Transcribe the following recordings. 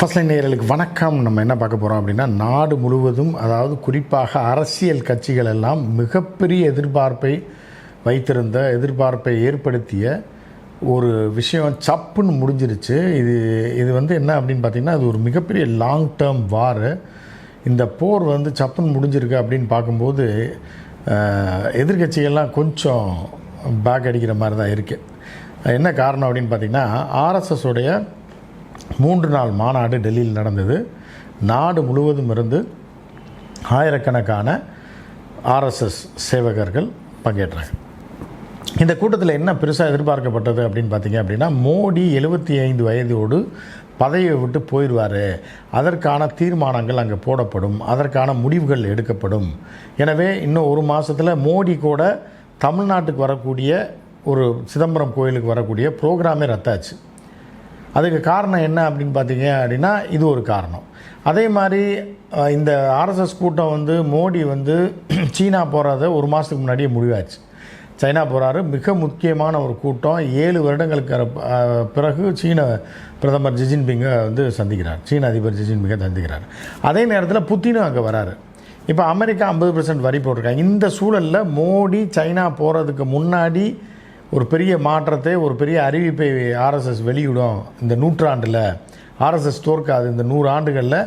First line நேயர்களுக்கு வணக்கம். நம்ம என்ன பார்க்க போகிறோம் அப்படின்னா நாடு முழுவதும் அதாவது குறிப்பாக அரசியல் கட்சிகள் எல்லாம் மிகப்பெரிய எதிர்பார்ப்பை வைத்திருந்த எதிர்பார்ப்பை ஏற்படுத்திய ஒரு விஷயம் சப்புன்னு முடிஞ்சிருச்சு. இது இது வந்து என்ன அப்படின்னு பார்த்தீங்கன்னா அது ஒரு மிகப்பெரிய லாங் டேர்ம் வார் இந்த போர் வந்து சப்புன்னு முடிஞ்சிருக்கு அப்படின்னு பார்க்கும்போது எதிர்கட்சிகள்லாம் எதிர்க்கட்சிகள்லாம் கொஞ்சம் பேக் அடிக்கிற மாதிரி தான் இருக்குது என்ன காரணம் அப்படின்னு பார்த்திங்கன்னா ஆர்எஸ்எஸ் உடைய மூன்று நாள் மாநாடு டெல்லியில் நடந்தது. நாடு முழுவதும் இருந்து ஆயிரக்கணக்கான ஆர்எஸ்எஸ் சேவகர்கள் பங்கேற்றாங்க. இந்த கூட்டத்தில் என்ன பெருசாக எதிர்பார்க்கப்பட்டது அப்படின்னு பார்த்தீங்க அப்படின்னா மோடி எழுபத்தி ஐந்து வயதோடு பதவியை விட்டு போயிடுவார். அதற்கான தீர்மானங்கள் அங்கே போடப்படும். அதற்கான முடிவுகள் எடுக்கப்படும். எனவே இன்னும் ஒரு மாதத்தில் மோடி கூட தமிழ்நாட்டுக்கு வரக்கூடிய ஒரு சிதம்பரம் கோயிலுக்கு வரக்கூடிய ப்ரோக்ராமே ரத்தாச்சு. அதுக்கு காரணம் என்ன அப்படின்னு பார்த்தீங்க அப்படின்னா இது ஒரு காரணம். அதே மாதிரி இந்த ஆர்எஸ்எஸ் கூட்டம் வந்து மோடி வந்து சீனா போகிறத ஒரு மாதத்துக்கு முன்னாடியே முடிவாச்சு. சைனா போகிறாரு மிக முக்கியமான ஒரு கூட்டம். ஏழு வருடங்களுக்கு பிறகு சீன பிரதமர் ஜி ஜின்பிங்கை வந்து சந்திக்கிறார். சீன அதிபர் ஜி ஜின்பிங்கை சந்திக்கிறார். அதே நேரத்தில் புத்தினும் அங்கே வராரு. இப்போ அமெரிக்கா ஐம்பது பர்சன்ட் வரி போட்டிருக்காங்க. இந்த சூழலில் மோடி சைனா போகிறதுக்கு முன்னாடி ஒரு பெரிய மாற்றத்தை ஒரு பெரிய அறிவிப்பை ஆர்எஸ்எஸ் வெளியிடும் இந்த நூற்றாண்டில். ஆர்எஸ்எஸ் தோற்காது. இந்த நூறு ஆண்டுகளில்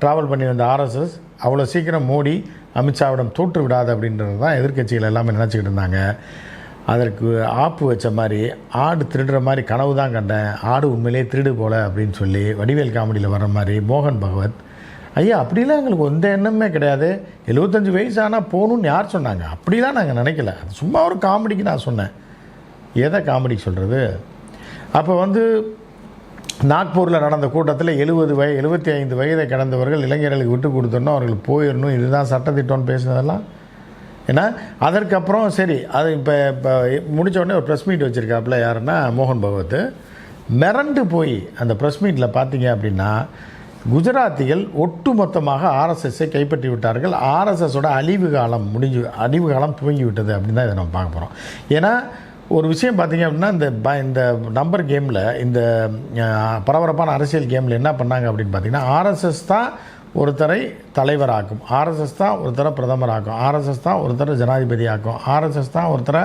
ட்ராவல் பண்ணி வந்த ஆர்எஸ்எஸ் அவ்வளோ சீக்கிரம் மோடி அமித்ஷாவிடம் தோற்று விடாது அப்படின்றது தான் எதிர்க்கட்சிகள் எல்லாமே நினச்சிக்கிட்டு இருந்தாங்க. அதற்கு ஆப்பு வச்ச மாதிரி ஆடு திருடுற மாதிரி கனவு தான் கண்டேன். ஆடு உண்மையிலே திருடு போல அப்படின்னு சொல்லி வடிவேல் காமெடியில் வர்ற மாதிரி மோகன் பகவத். ஐயா அப்படிலாம் எங்களுக்கு எந்த எண்ணமே கிடையாது. எழுபத்தஞ்சு வயசு ஆனால் போகணுன்னு யார் சொன்னாங்க? அப்படிலாம் நாங்கள் நினைக்கல. அது சும்மா ஒரு காமெடிக்கு நான் சொன்னேன். எதை காமெடி சொல்கிறது அப்போ வந்து நாக்பூரில் நடந்த கூட்டத்தில் எழுபது வய எழுபத்தி ஐந்து வயதை கடந்தவர்கள் இளைஞர்களுக்கு விட்டு கொடுத்தோன்னா அவர்கள் போயிடணும் இதுதான் சட்டத்திட்டம்னு பேசினதெல்லாம். ஏன்னா அதற்கப்புறம் சரி அது இப்போ இப்போ முடிச்ச உடனே ஒரு ப்ரெஸ் மீட் வச்சுருக்காப்புல யாருன்னா மோகன் பகவத். மிரண்டு போய் அந்த ப்ரெஸ் மீட்டில் பார்த்தீங்க அப்படின்னா குஜராத்திகள் ஒட்டுமொத்தமாக ஆர்எஸ்எஸ்ஸை கைப்பற்றி விட்டார்கள். ஆர்எஸ்எஸோட அழிவு காலம் முடிஞ்சு அழிவு காலம் துவங்கி விட்டது அப்படின்னு தான் இதை நம்ம பார்க்க போகிறோம் ஏன்னா ஒரு விஷயம் பார்த்தீங்க அப்படின்னா இந்த ப இந்த நம்பர் கேமில் இந்த பரபரப்பான அரசியல் கேமில் என்ன பண்ணாங்க அப்படின்னு பார்த்தீங்கன்னா ஆர்எஸ்எஸ் தான் ஒருத்தரை தலைவராக்கும். ஆர்எஸ்எஸ் தான் ஒருத்தரை பிரதமராக்கும். ஆர்எஸ்எஸ் தான் ஒருத்தரை ஜனாதிபதி ஆக்கும் ஆர்எஸ்எஸ் தான் ஒருத்தரை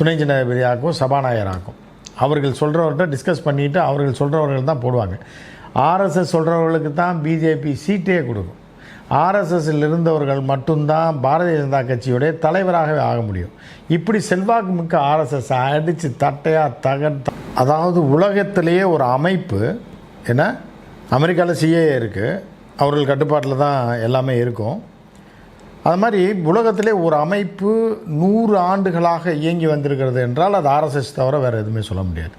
துணை ஜனாதிபதி ஆக்கும் சபாநாயகராக்கும். அவர்கள் சொல்கிறவர்கிட்ட டிஸ்கஸ் பண்ணிவிட்டு அவர்கள் சொல்கிறவர்கள் தான் போடுவாங்க. ஆர்எஸ்எஸ் சொல்கிறவர்களுக்கு தான் பிஜேபி சீட்டே கொடுக்கும். ஆர்எஸ்எஸ்ஸில் இருந்தவர்கள் மட்டும்தான் பாரதிய ஜனதா கட்சியுடைய தலைவராகவே ஆக முடியும். இப்படி செல்வாக்கு மிக்க ஆர்எஸ்எஸ் அடித்து தட்டையாக தகர்த்த அதாவது உலகத்திலேயே ஒரு அமைப்பு என்ன? அமெரிக்காவில் சிஏஏ இருக்குது அவர்கள் கட்டுப்பாட்டில் தான் எல்லாமே இருக்கும். அது மாதிரி உலகத்திலே ஒரு அமைப்பு நூறு ஆண்டுகளாக இயங்கி வந்திருக்கிறது என்றால் அது ஆர்எஸ்எஸ் தவிர வேறு எதுவுமே சொல்ல முடியாது.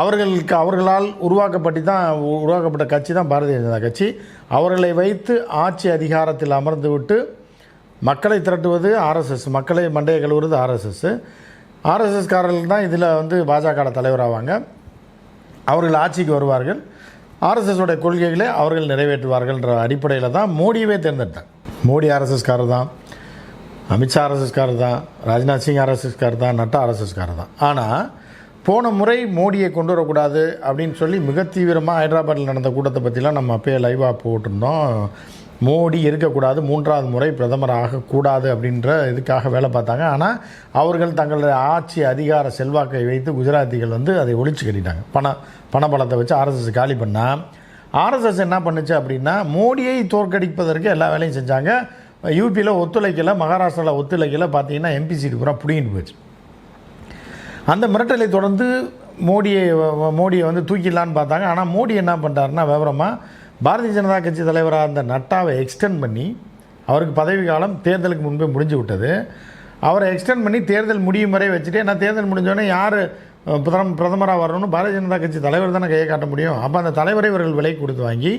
அவர்களுக்கு அவர்களால் உருவாக்கப்பட்டு தான் உருவாக்கப்பட்ட கட்சி தான் பாரதிய ஜனதா கட்சி. அவர்களை வைத்து ஆட்சி அதிகாரத்தில் அமர்ந்து விட்டு மக்களை திரட்டுவது ஆர்எஸ்எஸ் மக்களை மண்டையை கழுவுறது ஆர்எஸ்எஸ். ஆர்எஸ்எஸ்காரர்கள் தான் இதில் வந்து பாஜக தலைவராவாங்க அவர்கள் ஆட்சிக்கு வருவார்கள். ஆர்எஸ்எஸோடைய கொள்கைகளை அவர்கள் நிறைவேற்றுவார்கள்ன்ற அடிப்படையில் தான் மோடியவே தேர்ந்தெடுத்தாங்க மோடி ஆர்எஸ்எஸ்காரர் தான் அமித்ஷா ஆர்எஸ்எஸ்காரர் தான் ராஜ்நாத் சிங் ஆர்எஸ்எஸ்காரர் தான் நட்டா ஆர்எஸ்எஸ்காரர் தான். ஆனால் போன முறை மோடியை கொண்டு வரக்கூடாது அப்படின்னு சொல்லி மிக தீவிரமாக ஹைதராபாத்தில் நடந்த கூட்டத்தை பற்றிலாம் நம்ம அப்பயே லைவாக போட்டிருந்தோம். மோடி இருக்கக்கூடாது மூன்றாவது முறை பிரதமர் ஆகக்கூடாது அப்படின்ற இதுக்காக வேலை பார்த்தாங்க. ஆனால் அவர்கள் தங்களுடைய ஆட்சி அதிகார செல்வாக்கை வைத்து குஜராத்திகள் வந்து அதை ஒழிச்சு கட்டிட்டாங்க. பண பணபலத்தை வச்சு ஆர்எஸ்எஸ் காலி பண்ணால் ஆர்எஸ்எஸ் என்ன பண்ணுச்சு அப்படின்னா மோடியை தோற்கடிப்பதற்கு எல்லா வேலையும் செஞ்சாங்க. யூபியில் ஒத்துழைக்கலை மகாராஷ்டிராவில் ஒத்துழைக்கலை பார்த்தீங்கன்னா எம்பி சீட்டு பூரா பிடிங்கிட்டு போச்சு. அந்த மிரட்டலை தொடர்ந்து மோடியை மோடியை வந்து தூக்கிடலான்னு பார்த்தாங்க. ஆனால் மோடி என்ன பண்ணுறாருன்னா விவரமாக பாரதிய ஜனதா கட்சி தலைவராக இருந்த நட்டாவை எக்ஸ்டெண்ட் பண்ணி அவருக்கு பதவி காலம் தேர்தலுக்கு முன்பே முடிஞ்சு விட்டது. அவரை எக்ஸ்டெண்ட் பண்ணி தேர்தல் முடியும் வரை வச்சுட்டு ஏன்னா தேர்தல் முடிஞ்சோடனே யார் பிரதம பிரதமராக வரணும்னு பாரதிய ஜனதா கட்சி தலைவர் தானே கையை காட்ட முடியும். அப்போ அந்த தலைவரை இவர்கள் விலை கொடுத்து வாங்கி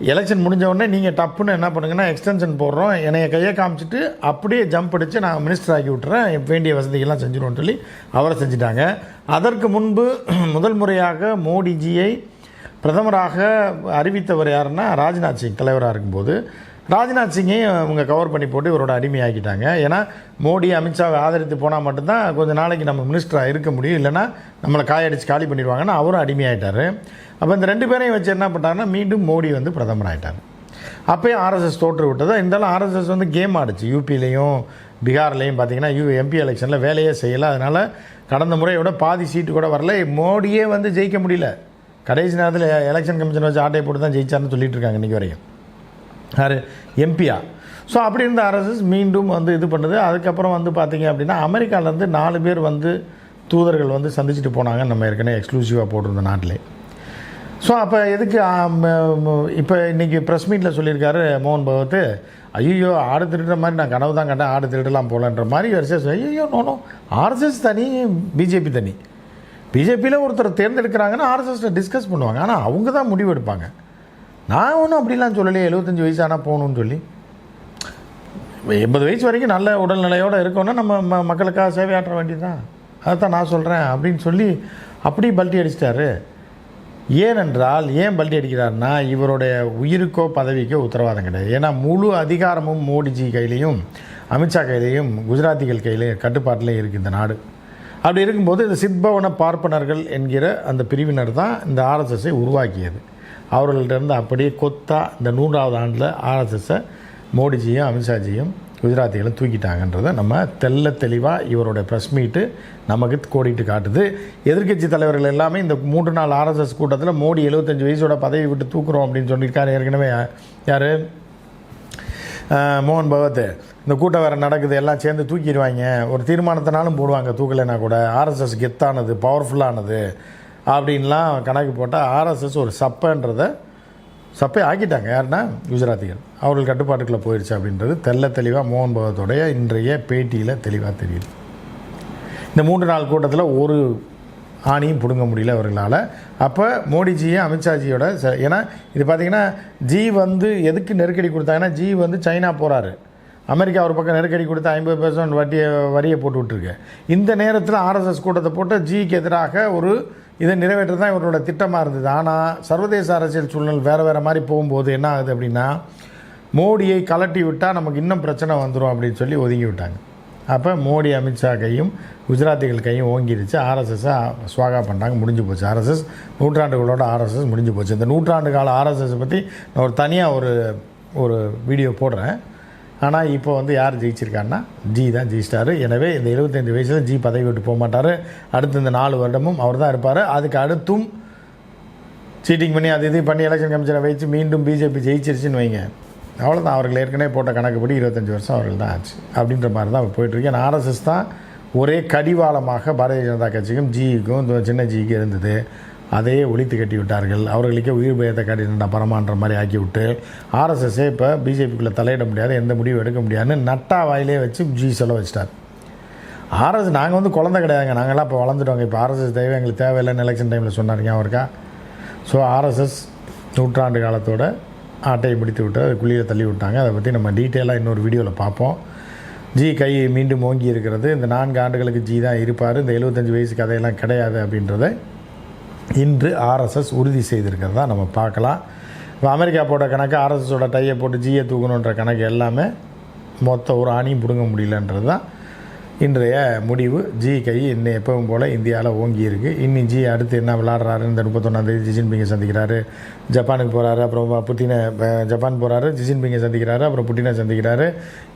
எலெக்ஷன் முடிஞ்ச உடனே நீங்கள் டப்புன்னு என்ன பண்ணுங்கன்னா எக்ஸ்டென்ஷன் போடுறோம். என்னைய கையை காமிச்சிட்டு அப்படியே ஜம்ப் அடித்து நான் மினிஸ்டர் ஆக்கி விட்டுறேன். வேண்டிய வசதிகள்லாம் செஞ்சிருவோம்னு சொல்லி அவரை செஞ்சிட்டாங்க. அதற்கு முன்பு முதல் முறையாக மோடிஜியை பிரதமராக அறிவித்தவர் யாருன்னா ராஜ்நாத் சிங் தலைவராக இருக்கும்போது. ராஜ்நாத் சிங்கையும் அவங்க கவர் பண்ணி போட்டு இவரோட அடிமையாக்கிட்டாங்க. ஏன்னா மோடி அமித்ஷாவை ஆதரித்து போனால் மட்டும்தான் கொஞ்சம் நாளைக்கு நம்ம மினிஸ்டராக இருக்க முடியும். இல்லைன்னா நம்மளை காயடிச்சு காலி பண்ணிடுவாங்கன்னா அவரும் அடிமையாயிட்டார். அப்போ இந்த ரெண்டு பேரையும் வச்சு என்ன பண்ணிட்டாங்கன்னா மீண்டும் மோடி வந்து பிரதமர் ஆயிட்டார். அப்பயும் ஆர்எஸ்எஸ் தோற்று விட்டதா. இருந்தாலும் ஆர்எஸ்எஸ் வந்து கேம் ஆடிச்சு. யூபிலையும் பீகார்லேயும் பார்த்தீங்கன்னா யூ எம்பி எலெக்ஷனில் வேலையே செய்யலை. அதனால் கடந்த முறையோட பாதி சீட்டு கூட வரல. மோடியே வந்து ஜெயிக்க முடியல. கடைசி நேரத்தில் எலெக்ஷன் கமிஷன் வச்சு ஆட்டையை போட்டு தான் ஜெயிச்சார்னு சொல்லிட்டு இருக்காங்க இன்றைக்கி வரையும். யார்? எம்பியா. ஸோ அப்படி இருந்த ஆர்எஸ்எஸ் மீண்டும் வந்து இது பண்ணுது. அதுக்கப்புறம் வந்து பார்த்தீங்க அப்படின்னா அமெரிக்காவிலேருந்து நாலு பேர் வந்து தூதர்கள் வந்து சந்திச்சுட்டு போனாங்க நம்ம ஏற்கனவே எக்ஸ்க்ளூசிவாக போட்டிருந்த நாட்டிலே. ஸோ அப்போ எதுக்கு இப்போ இன்றைக்கி ப்ரெஸ் மீட்டில் சொல்லியிருக்காரு மோகன் பகவத்து ஐயோ ஆடு திருடுற மாதிரி நான் கனவு தான் கண்டேன் ஆடு திருடலாம் போகலன்ற மாதிரி வரிசை ஐயோ நோனோ ஆர்எஸ்எஸ் தனி பிஜேபி தனி. பிஜேபியில் ஒருத்தர் தேர்ந்தெடுக்கிறாங்கன்னா ஆர்எஸ்எஸ்ல டிஸ்கஸ் பண்ணுவாங்க. ஆனால் அவங்க தான் முடிவு எடுப்பாங்க நான் ஒன்றும் அப்படிலாம் சொல்லலையே எழுபத்தஞ்சி வயசு ஆனால் போகணும்னு சொல்லி. எண்பது வயசு வரைக்கும் நல்ல உடல்நிலையோடு இருக்கோன்னா நம்ம ம மக்களுக்காக சேவையாற்ற வேண்டியதுதான் அதைத்தான் நான் சொல்கிறேன் அப்படின்னு சொல்லி அப்படி பல்ட்டி அடிச்சிட்டாரு. ஏனென்றால் ஏன் பல்ட்டி அடிக்கிறாருன்னா இவருடைய உயிருக்கோ பதவிக்கோ உத்தரவாதம் கிடையாது. ஏன்னா முழு அதிகாரமும் மோடிஜி கையிலையும் அமித்ஷா கையிலையும் குஜராத்திகள் கையிலையும் கட்டுப்பாட்டிலையும் இருக்குது இந்த நாடு. அப்படி இருக்கும்போது இந்த சித்பவன பார்ப்பனர்கள் என்கிற அந்த பிரிவினர் தான் இந்த ஆர்எஸ்எஸ்ஸை உருவாக்கியது. அவர்கள்ட்டேருந்து அப்படியே கொத்தா இந்த நூறாவது ஆண்டில் ஆர்எஸ்எஸ்ஸை மோடிஜியும் அமித்ஷாஜியும் குஜராத்திகளும் தூக்கிட்டாங்கன்றதை நம்ம தெல்ல தெளிவாக இவருடைய ப்ரெஸ் மீட்டு நமக்கு கோடிட்டு காட்டுது. எதிர்க்கட்சி தலைவர்கள் எல்லாமே இந்த மூன்று நாள் ஆர்எஸ்எஸ் கூட்டத்தில் மோடி எழுபத்தஞ்சு வயசோட பதவி விட்டு தூக்குறோம் அப்படின்னு சொல்லியிருக்காரு. ஏற்கனவே யார்? மோகன் பகவத். இந்த கூட்டம் வேறு நடக்குது. எல்லாம் சேர்ந்து தூக்கிடுவாங்க. ஒரு தீர்மானத்தினாலும் போடுவாங்க. தூக்கலைன்னா கூட ஆர்எஸ்எஸ் கெத்தானது பவர்ஃபுல்லானது அப்படின்லாம் கணக்கு போட்டால் ஆர்எஸ்எஸ் ஒரு சப்பைன்றத சப்பை ஆக்கிட்டாங்க. யாருன்னா குஜராத்திகள். அவர்கள் கட்டுப்பாட்டுக்குள்ளே போயிடுச்சு அப்படின்றது தெல்ல தெளிவாக மோகன் பகவத்தோடைய இன்றைய பேட்டியில் தெளிவாக தெரியுது. இந்த மூன்று நாள் கூட்டத்தில் ஒரு ஆணியும் பிடுங்க முடியல அவர்களால். அப்போ மோடிஜியும் அமித்ஷாஜியோட ச ஏன்னா இது பார்த்திங்கன்னா ஜி வந்து எதுக்கு நெருக்கடி கொடுத்தாங்கன்னா ஜி வந்து சைனா போகிறாரு அமெரிக்கா ஒரு பக்கம் நெருக்கடி கொடுத்து ஐம்பது பர்சன்ட் வட்டியை வரியை போட்டு விட்ருக்கு இந்த நேரத்தில் ஆர்எஸ்எஸ் கூட்டத்தை போட்டு ஜிக்கு எதிராக ஒரு இதை நிறைவேற்ற தான் இவரோட திட்டமாக இருந்தது. ஆனால் சர்வதேச அரசியல் சூழ்நிலை வேறு வேறு மாதிரி போகும்போது என்ன ஆகுது அப்படின்னா மோடியை கலட்டி விட்டால் நமக்கு இன்னும் பிரச்சனை வந்துடும் அப்படின்னு சொல்லி ஒதுங்கி விட்டாங்க. அப்போ மோடி அமித்ஷா கையும் குஜராத்திகள் கையும் ஓங்கிருச்சு. ஆர்எஸ்எஸ்ஸை சுவாகா பண்ணாங்க முடிஞ்சு போச்சு. ஆர்எஸ்எஸ் நூற்றாண்டுகளோட ஆர்எஸ்எஸ் முடிஞ்சு போச்சு. இந்த நூற்றாண்டு கால ஆர்எஸ்எஸ் பற்றி நான் ஒரு தனியாக ஒரு ஒரு வீடியோ போடுறேன். ஆனால் இப்போ வந்து யார் ஜெயிச்சிருக்காருன்னா ஜி தான் ஜெயிச்சிட்டாரு. எனவே இந்த எழுபத்தஞ்சு வயசில் ஜி பதவி விட்டு போக மாட்டார். அடுத்த இந்த நாலு வருடமும் அவர் தான் இருப்பார். அதுக்கு அடுத்தும் சீட்டிங் பண்ணி அது இது பண்ணி எலெக்ஷன் கமிஷனை வச்சு மீண்டும் பிஜேபி ஜெயிச்சிருச்சுன்னு வைங்க. அவ்வளோதான் அவர்கள் ஏற்கனவே போட்ட கணக்குப்படி இருபத்தஞ்சி வருஷம் அவர்கள் தான் ஆச்சு. அப்படின்ற மாதிரி தான் போயிட்டுருக்கு ஏன்னா ஆர்எஸ்எஸ் தான் ஒரே கடிவாளமாக பாரதிய ஜனதா கட்சிக்கும் ஜிக்கும் சின்ன ஜிக்கு இருந்தது. அதையே ஒழித்து கட்டி விட்டார்கள் அவர்களுக்கே உயிர் பயத்தை காட்டினா பரமான்ற மாதிரி ஆக்கி விட்டு ஆர்எஸ்எஸ்ஸே இப்போ பிஜேபிக்குள்ளே தலையிட முடியாது எந்த முடிவும் எடுக்க முடியாதுன்னு நட்டா வாயிலே வச்சு ஜி சொல்ல வச்சிட்டார். ஆர்எஸ் நாங்கள் வந்து குழந்தை கிடையாதுங்க. நாங்கள்லாம் இப்போ வளர்ந்துட்டோங்க. இப்போ ஆர்எஸ்எஸ் தேவை எங்களுக்கு தேவையில்லைன்னு எலெக்ஷன் டைமில் சொன்னாருங்க அவருக்கா ஸோ ஆர்எஸ்எஸ் நூற்றாண்டு காலத்தோட ஆட்டையை பிடித்து விட்டு அதை குழியில் தள்ளி விட்டாங்க. அதை பற்றி நம்ம டீட்டெயிலாக இன்னொரு வீடியோவில் பார்ப்போம். ஜி கை மீண்டும் ஓங்கி இருக்கிறது. இந்த நான்கு ஆண்டுகளுக்கு ஜி தான் இருப்பார். இந்த எழுபத்தஞ்சு வயசு கதையெல்லாம் கிடையாது அப்படின்றத இன்று ஆர்எஸ்எஸ் உறுதி செய்திருக்கிறதா நம்ம பார்க்கலாம். இப்போ அமெரிக்கா போட்ட கணக்கு ஆர்எஸ்எஸோட டையை போட்டு ஜியை தூக்கணுன்ற கணக்கு எல்லாமே மொத்த ஒரு ஆணியும் பிடுங்க முடியலன்றது தான் இன்றைய முடிவு. ஜி கை இன்னும் எப்பவும் போல் இந்தியாவில் ஓங்கி இருக்குது இன்னும் ஜி அடுத்து என்ன விளாட்றாருன்னு இந்த முப்பத்தொன்னாந்தேதி ஜி ஜின்பிங்கை சந்திக்கிறாரு. ஜப்பானுக்கு போகிறாரு அப்புறம் புட்டினை ஜப்பான் போகிறாரு ஜிஜின்பிங்கை சந்திக்கிறாரு அப்புறம் புட்டினை சந்திக்கிறாரு.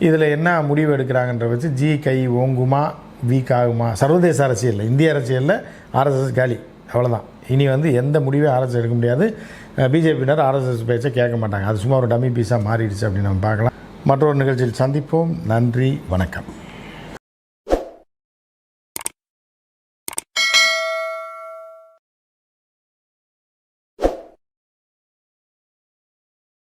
இதில் என்ன முடிவு எடுக்கிறாங்கன்ற வச்சு ஜி கை ஓங்குமா வீக் ஆகுமா? சர்வதேச அரசியலில் இந்திய அரசியலில் ஆர்எஸ்எஸ் காலி. அவ்வளோதான் இனி வந்து எந்த முடிவையும் ஆர்எஸ்எஸ் எடுக்க முடியாது. பிஜேபியினர் ஆர்எஸ்எஸ் பேச்சை கேட்க மாட்டாங்க. அது சும்மா ஒரு டம்மி பீஸாக மாறிடுச்சு அப்படின்னு நம்ம பார்க்கலாம். மற்றொரு நிகழ்ச்சியில் சந்திப்போம். நன்றி வணக்கம்.